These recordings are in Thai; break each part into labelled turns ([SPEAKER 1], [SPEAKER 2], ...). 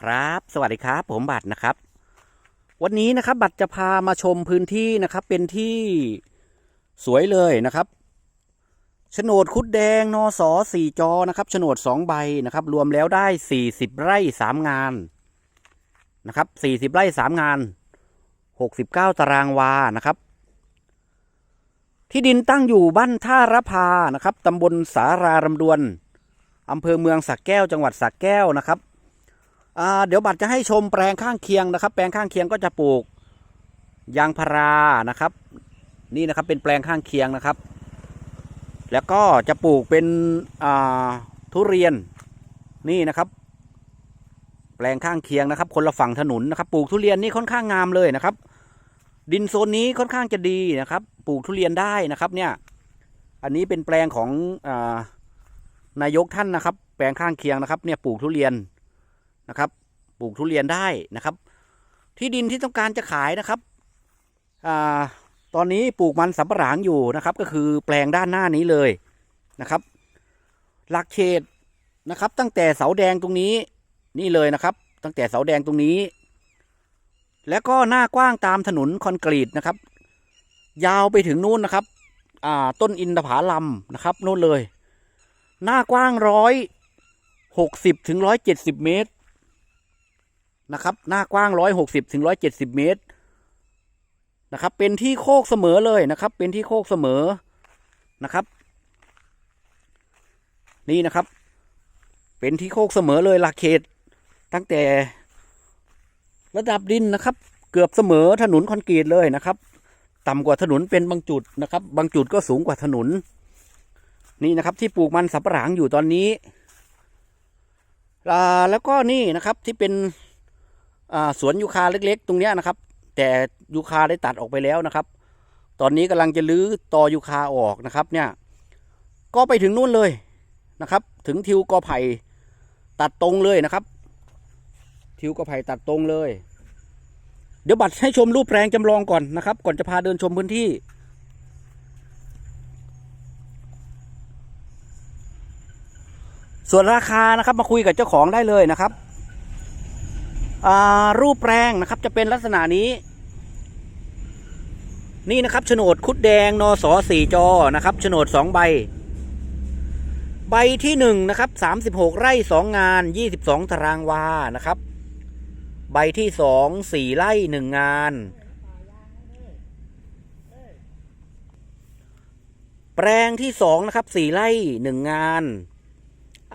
[SPEAKER 1] ครับ สวัสดีครับ ผมบัตรนะครับ วันนี้นะครับบัตรจะพามาชมพื้นที่นะครับ เป็นที่สวยเลยนะครับโฉนดคุดแดงนอสอสี่จอนะครับโฉนดสองใบนะครับ รวมแล้วได้สี่สิบไร่สามงานนะครับสี่สิบไร่สามงานหกสิบเก้าตารางวานะครับ ที่ดินตั้งอยู่บ้านท่ารพานะครับตำบลสารารำดวนอำเภอเมืองสักแก้วจังหวัดสักแก้วนะครับ เดี๋ยวบัตรจะให้ชมแปลงข้างเคียงนะครับ แปลงข้างเคียงก็จะปลูกยางพารานะครับ นี่นะครับเป็นแปลงข้างเคียงนะครับ แล้วก็จะปลูกเป็นทุเรียนนี่นะครับ แปลงข้างเคียงนะครับ คนละฝั่งถนนนะครับ ปลูกทุเรียนนี่ค่อนข้างงามเลยนะครับ ดินโซนนี้ค่อนข้างจะดีนะครับ ปลูกทุเรียนได้นะครับ เนี่ย อันนี้เป็นแปลงของอนายกท่านนะครับ แปลงข้างเคียงนะครับ เนี่ยปลูกทุเรียน นะครับ ปลูกทุเรียนได้นะครับ ที่ดินที่ต้องการจะขายนะครับอตอนนี้ปลูกมันสำปะหลังอยู่นะครับ ก็คือแปลงด้านหน้านี้เลยนะครับ หลักเขตนะครับ ตั้งแต่เสาแดงตรงนี้นี่เลยนะครับ ตั้งแต่เสาแดงตรงนี้ แล้วก็หน้ากว้างตามถนนคอนกรีตนะครับ ยาวไปถึงนู่นนะครับอ่าต้นอินทผาลัมนะครับนู่นเลย หน้ากว้างร้อยหกสิบถึงร้อยเจ็ดสิบเมตร นะครับ หน้ากว้างร้อยหกสิบถึงร้อยเจ็ดสิบเมตรนะครับ เป็นที่โคกเสมอเลยนะครับ เป็นที่โคกเสมอนะครับ นี่นะครับ เป็นที่โคกเสมอเลยหลักเขต ตั้งแต่ระดับดินนะครับ เกือบเสมอถนนคอนกรีตเลยนะครับ ต่ำกว่าถนนเป็นบางจุดนะครับ บางจุดก็สูงกว่าถนน นี่นะครับ ที่ปลูกมันสับปะหลังอยู่ตอนนี้แล้วก็นี่นะครับที่เป็น สวนยูคาเล็กๆ ตรงนี้นะครับ แต่ยูคาได้ตัดออกไปแล้วนะครับ ตอนนี้กำลังจะลื้อตอยูคาออกนะครับเนี่ยก็ไปถึงนู่นเลยนะครับ ถึงทิวกอไผ่ตัดตรงเลยนะครับ ทิวกอไผ่ตัดตรงเลย เดี๋ยวบัตรให้ชมรูปแปลงจำลองก่อนนะครับ ก่อนจะพาเดินชมพื้นที่ส่วนราคานะครับมาคุยกับเจ้าของได้เลยนะครับ รูปแปลงนะครับจะเป็นลักษณะนี้ นี่นะครับโฉนดคุดแดงนอสอสี่จอนะครับโฉนดสองใบ ใบที่หนึ่งนะครับสามสิบหกไร่สองงานยี่สิบสองตารางวานะครับ ใบที่สองสี่ไร่หนึ่งงาน แปลงที่สองนะครับสี่ไร่หนึ่งงาน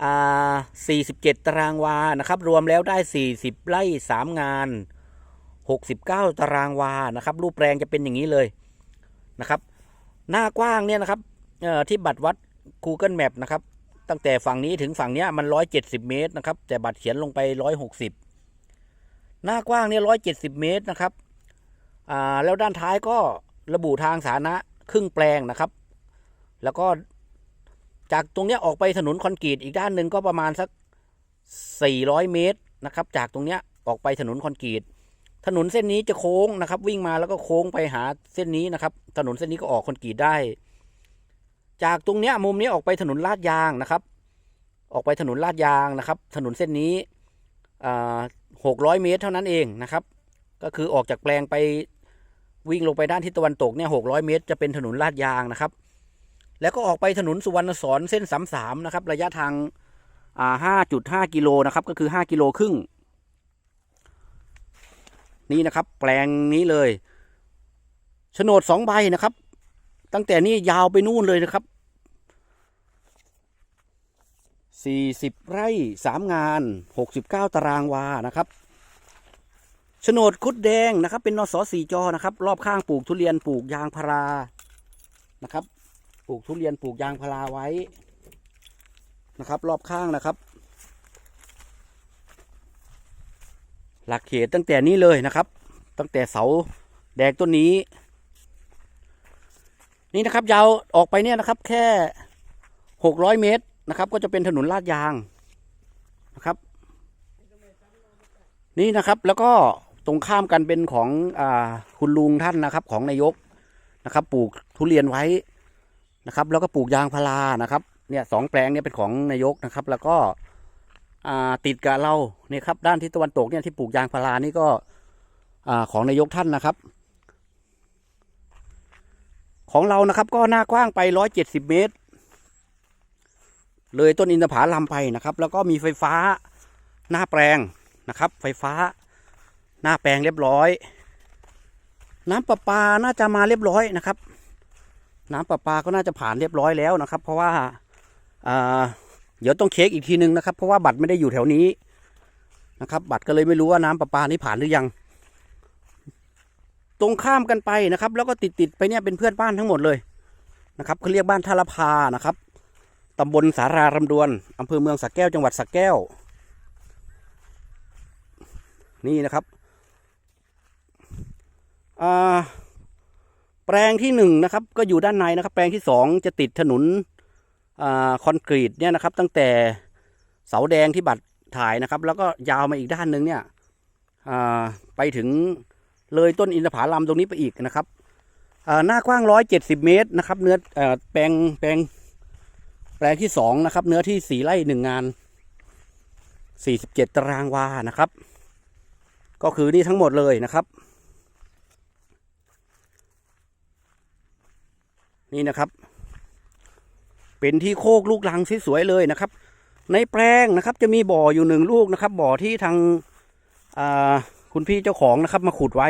[SPEAKER 1] 47 ตารางวา นะครับ รวมแล้วได้ 40 ไร่ 3 งาน 69 ตารางวา นะครับ รูปแปลงจะเป็นอย่างนี้เลย นะครับ หน้ากว้างเนี่ยนะครับที่บัตรวัด Google Map นะครับ ตั้งแต่ฝั่งนี้ถึงฝั่งเนี้ยมัน 170 เมตรนะครับ แต่บัตรเขียนลงไป 160 หน้ากว้างเนี่ย 170 เมตรนะครับ แล้วด้านท้ายก็ระบุทางสาธารณะครึ่งแปลงนะครับ แล้วก็ จากตรงเนี้ยออกไปถนนคอนกรีตอีกด้านหนึ่งก็ประมาณสัก 400 เมตรนะครับ จากตรงเนี้ยออกไปถนนคอนกรีตถนนเส้นนี้จะโค้งนะครับ วิ่งมาแล้วก็โค้งไปหาเส้นนี้นะครับ ถนนเส้นนี้ก็ออกคอนกรีตได้ จากตรงเนี้ยมุมนี้ออกไปถนนลาดยางนะครับ ออกไปถนนลาดยางนะครับ ถนนเส้นนี้หกร้อยเมตรเท่านั้นเองนะครับ ก็คือออกจากแปลงไปวิ่งลงไปด้านทิศตะวันตกเนี่ยหกร้อยเมตร จะเป็นถนนลาดยางนะครับ แล้วก็ออกไปถนนสุวรรณสอนเส้นสามสามนะครับ ระยะทางอ่าห้าจุดห้ากิโลนะครับ ก็คือห้ากิโลครึ่ง นี่นะครับ แปลงนี้เลยโฉนดสองใบนะครับ ตั้งแต่นี้ยาวไปนู่นเลยนะครับสี่สิบไร่สามงานหกสิบเก้าตารางวานะครับโฉนดคุดแดงนะครับ เป็นนสสี่จอนะครับ รอบข้างปลูกทุเรียนปลูกยางพารานะครับ ปลูกทุเรียนปลูกยางพาราไว้นะครับ รอบข้างนะครับ หลักเขตตั้งแต่นี้เลยนะครับ ตั้งแต่เสาแดงต้นนี้ นี่นะครับ ยาวออกไปเนี่ยนะครับ แค่หกร้อยเมตรนะครับ ก็จะเป็นถนนลาดยางนะครับ นี่นะครับแล้วก็ตรงข้ามกันเป็นของอคุณลุงท่านนะครับ ของนายกนะครับ ปลูกทุเรียนไว้ นะครับ แล้วก็ปลูกยางพารานะครับเนี่ยสองแปลงเนี่ยเป็นของนายกนะครับ แล้วก็ติดกับเราเนี่ยครับ ด้านทิศตะวันตกเนี่ยที่ปลูกยางพารานี่ก็ของนายกท่านนะครับ ของเรานะครับก็หน้ากว้างไปร้อยเจ็ดสิบเมตร เลยต้นอินทผลัมไปนะครับ แล้วก็มีไฟฟ้าหน้าแปลงนะครับ ไฟฟ้าหน้าแปลงเรียบร้อย น้ำประปาน่าจะมาเรียบร้อยนะครับ น้ำประปาก็น่าจะผ่านเรียบร้อยแล้วนะครับ เพราะว่าเดี๋ยวต้องเช็คอีกทีนึงนะครับ เพราะว่าบัตรไม่ได้อยู่แถวนี้นะครับ บัตรก็เลยไม่รู้ว่าน้ำประปานี้ผ่านหรือยัง ตรงข้ามกันไปนะครับ แล้วก็ติดติดไปเนี่ยเป็นเพื่อนบ้านทั้งหมดเลยนะครับเขาเรียกบ้านทาราพานะครับตำบลสารารำดวนอำเภอเมืองสักแก้วจังหวัดสักแก้ว นี่นะครับอ่า แปลงที่หนึ่งนะครับก็อยู่ด้านในนะครับ แปลงที่สองจะติดถนนอคอนกรีตเนี่ยนะครับ ตั้งแต่เสาแดงที่บัตรถ่ายนะครับ แล้วก็ยาวมาอีกด้านหนึ่งเนี่ยไปถึงเลยต้นอินทผลัมตรงนี้ไปอีกนะครับหน้ากว้างร้อยเจ็ดสิบเมตรนะครับ เนื้ออแปลงแปลงแปลงที่สองนะครับ เนื้อที่สี่ไร่หนึ่งงานสี่สิบเจ็ดตารางวานะครับ ก็คือนี่ทั้งหมดเลยนะครับ นี่นะครับ เป็นที่โคกลูกลังสวยๆเลยนะครับ ในแปลงนะครับ จะมีบ่ออยู่หนึ่งลูกนะครับ บ่อที่ทางาคุณพี่เจ้าของนะครับ มาขุดไว้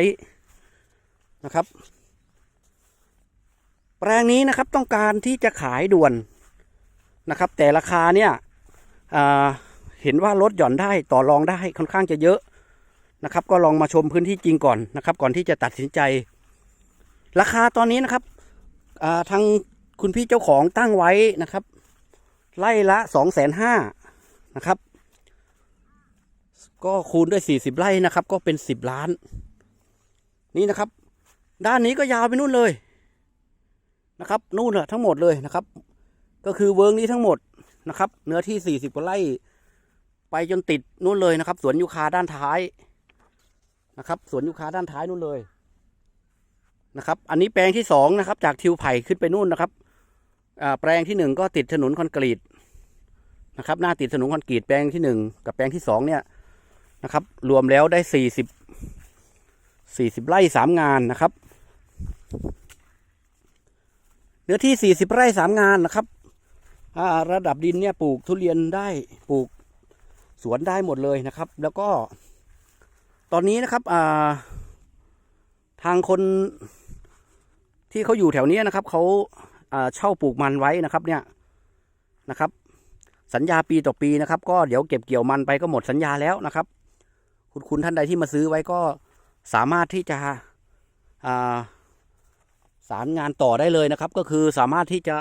[SPEAKER 1] นะครับ แปลงนี้นะครับต้องการที่จะขายด่วนนะครับ แต่ราคาเนี่ยเห็นว่าลดหย่อนได้ต่อรองได้ค่อนข้างจะเยอะนะครับ ก็ลองมาชมพื้นที่จริงก่อนนะครับ ก่อนที่จะตัดสินใจ ราคาตอนนี้นะครับ ทางคุณพี่เจ้าของตั้งไว้นะครับ ไล่ละสองแสนห้านะครับ ก็คูณด้วยสี่สิบไร่นะครับ ก็เป็นสิบล้าน นี่นะครับ ด้านนี้ก็ยาวไปนู่นเลยนะครับ นู่นอะทั้งหมดเลยนะครับ ก็คือเวิร์กนี้ทั้งหมดนะครับ เนื้อที่40กว่าไร่ ไปจนติดนู่นเลยนะครับ สวนยูคาด้านท้ายนะครับ สวนยูคาด้านท้ายนู่นเลย นะครับ อันนี้แปลงที่สองนะครับ จากทิวไผ่ขึ้นไปนู่นนะครับแปลงที่หนึ่งก็ติดถนนคอนกรีตนะครับ หน้าติดถนนคอนกรีตแปลงที่หนึ่งกับแปลงที่สองเนี่ยนะครับ รวมแล้วได้สี่สิบสี่สิบไร่สามงานนะครับ เนื้อที่40ไร่สามงานนะครับระดับดินเนี่ยปลูกทุเรียนได้ปลูกสวนได้หมดเลยนะครับ แล้วก็ตอนนี้นะครับทางคน ที่เขาอยู่แถวเนี้ยนะครับเขาเช่าปลูกมันไว้นะครับเนี่ยนะครับ สัญญาปีต่อปีนะครับ ก็เดี๋ยวเก็บเกี่ยวมันไปก็หมดสัญญาแล้วนะครับ คุณคุณท่านใดที่มาซื้อไว้ก็สามารถที่จะาสารงานต่อได้เลยนะครับ ก็คือสามารถที่จะ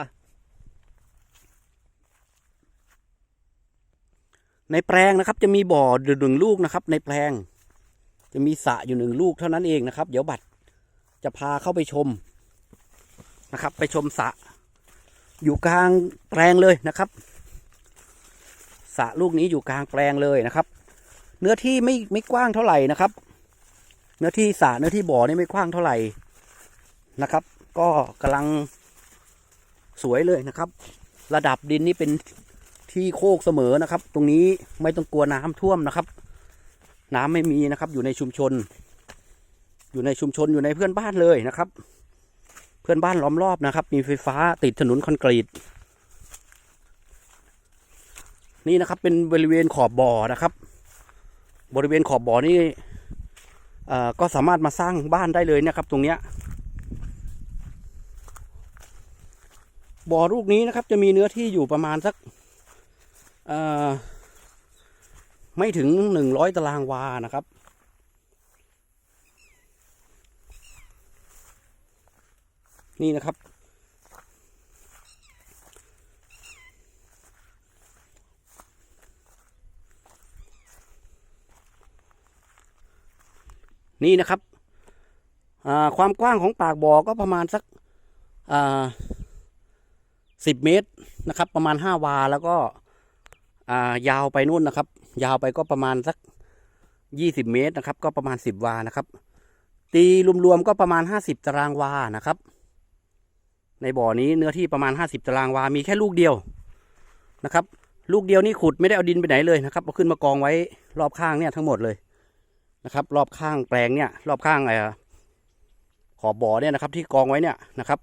[SPEAKER 1] ในแปลงนะครับจะมีบ่อหนึ่งลูกนะครับ ในแปลง จะมีสระอยู่หนึ่งลูกเท่านั้นเองนะครับ เดี๋ยวบัตรจะพาเข้าไปชม นะครับ ไปชมสระอยู่กลางแปลงเลยนะครับสระลูกนี้อยู่กลางแปลงเลยนะครับ เนื้อที่ไม่ไม่กว้างเท่าไหร่นะครับ เนื้อที่สระเนื้อที่บ่อนี่ไม่กว้างเท่าไหร่นะครับ ก็กำลังสวยเลยนะครับ ระดับดินนี่เป็นที่โคกเสมอนะครับ ตรงนี้ไม่ต้องกลัวน้ำท่วมนะครับ น้ำไม่มีนะครับ อยู่ในชุมชน อยู่ในชุมชนอยู่ในเพื่อนบ้านเลยนะครับ พื่อนบ้านล้อมรอบนะครับ มีไฟฟ้าติดถนนคอนกรีต นี่นะครับเป็นบริเวณขอบบ่อนะครับ บริเวณขอบบ่อนี่อ่อก็สามารถมาสร้างบ้านได้เลยนะครับ ตรงเนี้ยบ่อลูกนี้นะครับ จะมีเนื้อที่อยู่ประมาณสักอ่อไม่ถึงหนึ่งร้อยตารางวานะครับ นี่นะครับ นี่นะครับความกว้างของปากบ่อก็ประมาณสักสิบเมตรนะครับ ประมาณห้าวาแล้วก็ยาวไปนู่นนะครับ ยาวไปก็ประมาณสักยี่สิบเมตรนะครับ ก็ประมาณสิบวานะครับ ตีรวมๆก็ประมาณห้าสิบตารางวานะครับ ในบ่อนี้เนื้อที่ประมาณห้าสิบตารางวา มีแค่ลูกเดียวนะครับ ลูกเดียวนี่ขุดไม่ได้เอาดินไปไหนเลยนะครับเอาขึ้นมากองไว้รอบข้างเนี่ยทั้งหมดเลยนะครับ รอบข้างแปลงเนี่ย รอบข้างไอ้ขอบบ่อเนี่ยนะครับ ที่กองไว้เนี่ยนะครับ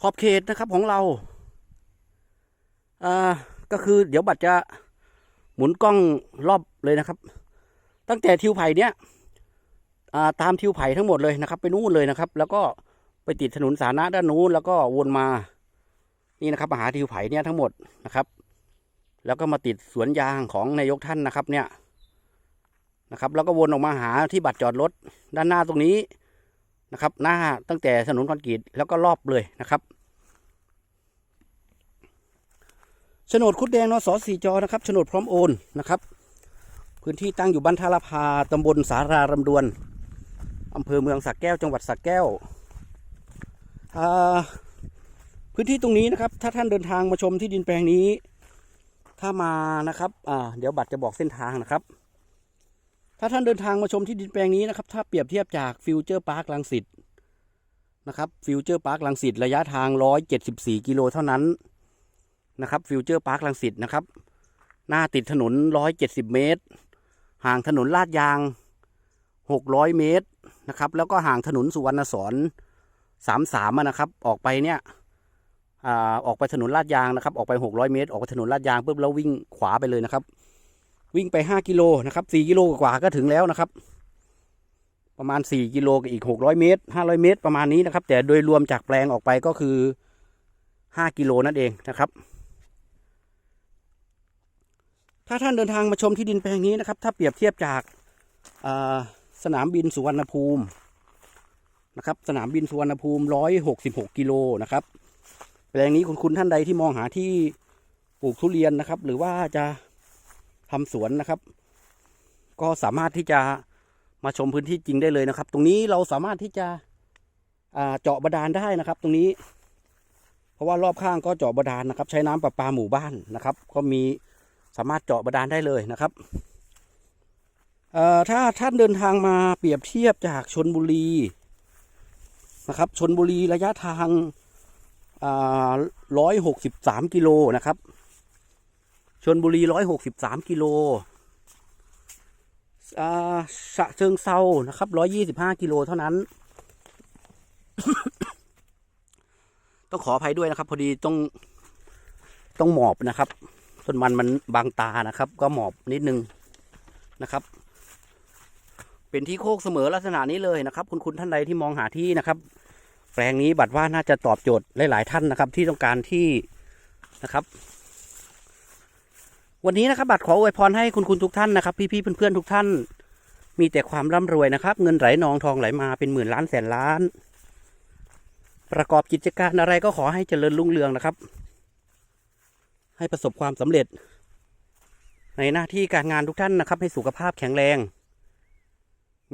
[SPEAKER 1] ขอบเขตนะครับของเราอ่าก็คือเดี๋ยวบัตรจะหมุนกล้องรอบเลยนะครับ ตั้งแต่ทิวไผ่เนี่ยอ่าตามทิวไผ่ทั้งหมดเลยนะครับ ไปนู่นเลยนะครับ แล้วก็ ไปติดถนนสาธารณะด้านนู้นแล้วก็วนมา นี่นะครับมหาทิวไผ่เนี่ยทั้งหมดนะครับ แล้วก็มาติดสวนยางของนายกท่านนะครับเนี่ยนะครับ แล้วก็วนออกมาหาที่บัตรจอดรถด้านหน้าตรงนี้นะครับ หน้าตั้งแต่ถนนคอนกรีตแล้วก็รอบเลยนะครับโฉนดคุดแดงนสสี่จอนะครับโฉนดพร้อมโอนนะครับ พื้นที่ตั้งอยู่บ้านทาราพาตำบลสารารำดวนอำเภอเมืองสักแก้ว จังหวัดสักแก้ว พื้นที่ตรงนี้นะครับ ถ้าท่านเดินทางมาชมที่ดินแปลงนี้ ถ้ามานะครับเดี๋ยวบัตรจะบอกเส้นทางนะครับ ถ้าท่านเดินทางมาชมที่ดินแปลงนี้นะครับ ถ้าเปรียบเทียบจากฟิวเจอร์พาร์คลังสิตนะครับฟิวเจอร์พาร์คลังสิตระยะทาง 174 กิโลเท่านั้นนะครับฟิวเจอร์พาร์คลังสิตนะครับ หน้าติดถนน 170 เมตร ห่างถนนลาดยาง 600 เมตรนะครับ แล้วก็ห่างถนนสุวรรณสอน 33นะครับ ออกไปเนี่ยออกไปถนนลาดยางนะครับ ออกไป600เมตร ออกไปถนนลาดยางปุ๊บแล้ววิ่งขวาไปเลยนะครับ วิ่งไป5กิโลนะครับ4กิโลกว่าก็ถึงแล้วนะครับ ประมาณ4กิโลกับอีก600เมตร500เมตร ประมาณนี้นะครับ แต่โดยรวมจากแปลงออกไปก็คือ5กิโลนั่นเองนะครับ ถ้าท่านเดินทางมาชมที่ดินแปลงนี้นะครับ ถ้าเปรียบเทียบจากสนามบินสุวรรณภูมิ นะครับ สนามบินสุวรรณภูมิ166กิโลนะครับ แปลงนี้คุณคุณท่านใดที่มองหาที่ปลูกทุเรียนนะครับ หรือว่าจะทำสวนนะครับ ก็สามารถที่จะมาชมพื้นที่จริงได้เลยนะครับ ตรงนี้เราสามารถที่จะเจาะบาดาลได้นะครับ ตรงนี้ เพราะว่ารอบข้างก็เจาะบาดาลนะครับ ใช้น้ำประปาหมู่บ้านนะครับ ก็มีสามารถเจาะบาดาลได้เลยนะครับถ้าท่านเดินทางมาเปรียบเทียบจากชนบุรี นะครับชนบุรีระยะทางร้อยหกสิบสามกิโลนะครับชนบุรีร้อยหกสิบสามกิโลฉะเชิงเซานะครับร้อยยี่สิบห้ากิโลเท่านั้น ต้องขออภัยด้วยนะครับ พอดีต้องต้องหมอบนะครับต้นมันมันบางตานะครับ ก็หมอบนิดนึงนะครับ เป็นที่โคกเสมอลักษณะนี้เลยนะครับ คุณคุณท่านใดที่มองหาที่นะครับ แปลงนี้บัตรว่าน่าจะตอบโจทย์หลาย ๆ ท่านนะครับ ที่ต้องการที่นะครับ วันนี้นะครับบัตรขออวยพรให้คุณคุณทุกท่านนะครับ พี่ ๆ เพื่อน ๆ ทุกท่าน มีแต่ความร่ำรวยนะครับ เงินไหลนองทองไหลมาเป็นหมื่นล้านแสนล้าน ประกอบกิจการอะไรก็ขอให้เจริญรุ่งเรืองนะครับ ให้ประสบความสำเร็จในหน้าที่การงานทุกท่านนะครับ ให้สุขภาพแข็งแรง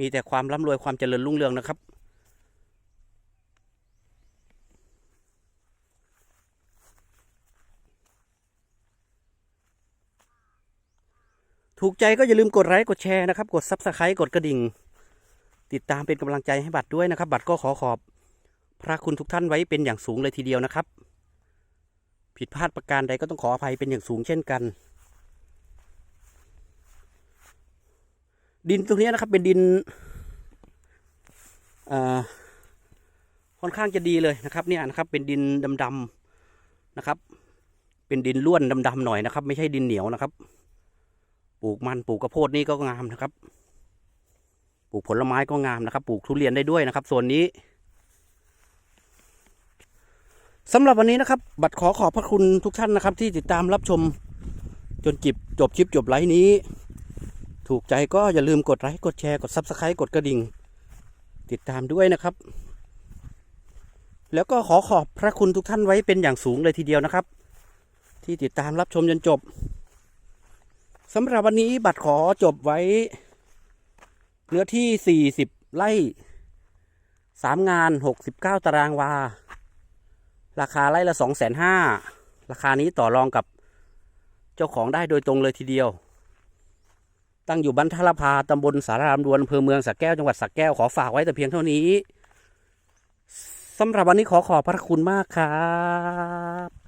[SPEAKER 1] มีแต่ความร่ำรวยความเจริญรุ่งเรืองนะครับ ถูกใจก็อย่าลืมกดไลค์กดแชร์นะครับ กดซับสไครต์กดกระดิ่ง ติดตามเป็นกำลังใจให้บัตรด้วยนะครับ บัตรก็ขอขอบ พระคุณทุกท่านไว้เป็นอย่างสูงเลยทีเดียวนะครับ ผิดพลาดประการใดก็ต้องขออภัยเป็นอย่างสูงเช่นกัน ดินตรงนี้นะครับ เป็นดินค่อนข้างจะดีเลยนะครับ เนี่ยนะครับ เป็นดินดำๆนะครับ เป็นดินล้วนดำๆหน่อยนะครับ ไม่ใช่ดินเหนียวนะครับ ปลูกมันปลูกกระโพดนี่ก็งามนะครับ ปลูกผลไม้ก็งามนะครับ ปลูกทุเรียนได้ด้วยนะครับส่วนนี้สำหรับวันนี้นะครับ บัตรขอขอบพระคุณทุกท่านนะครับ ที่ติดตามรับชมจนจบจบคลิปจบไลฟ์นี้ ถูกใจก็อย่าลืมกดไลค์กดแชร์กดซับสไครต์กดกระดิ่ง ติดตามด้วยนะครับ แล้วก็ขอขอบพระคุณทุกท่านไว้เป็นอย่างสูงเลยทีเดียวนะครับ ที่ติดตามรับชมจนจบสำหรับวันนี้บัตรขอจบไว้ เนื้อที่ 40 ไร่ 3 งาน 69 ตารางวา ราคาไร่ละ 2,500ราคานี้ต่อรองกับเจ้าของได้โดยตรงเลยทีเดียว ตั้งอยู่บ้านทารพาตำบลสารามดวนอำเภอเมืองสักแก้วจังหวัดสักแก้วขอฝากไว้แต่เพียงเท่านี้สำหรับวันนี้ขอขอบพระคุณมากครับ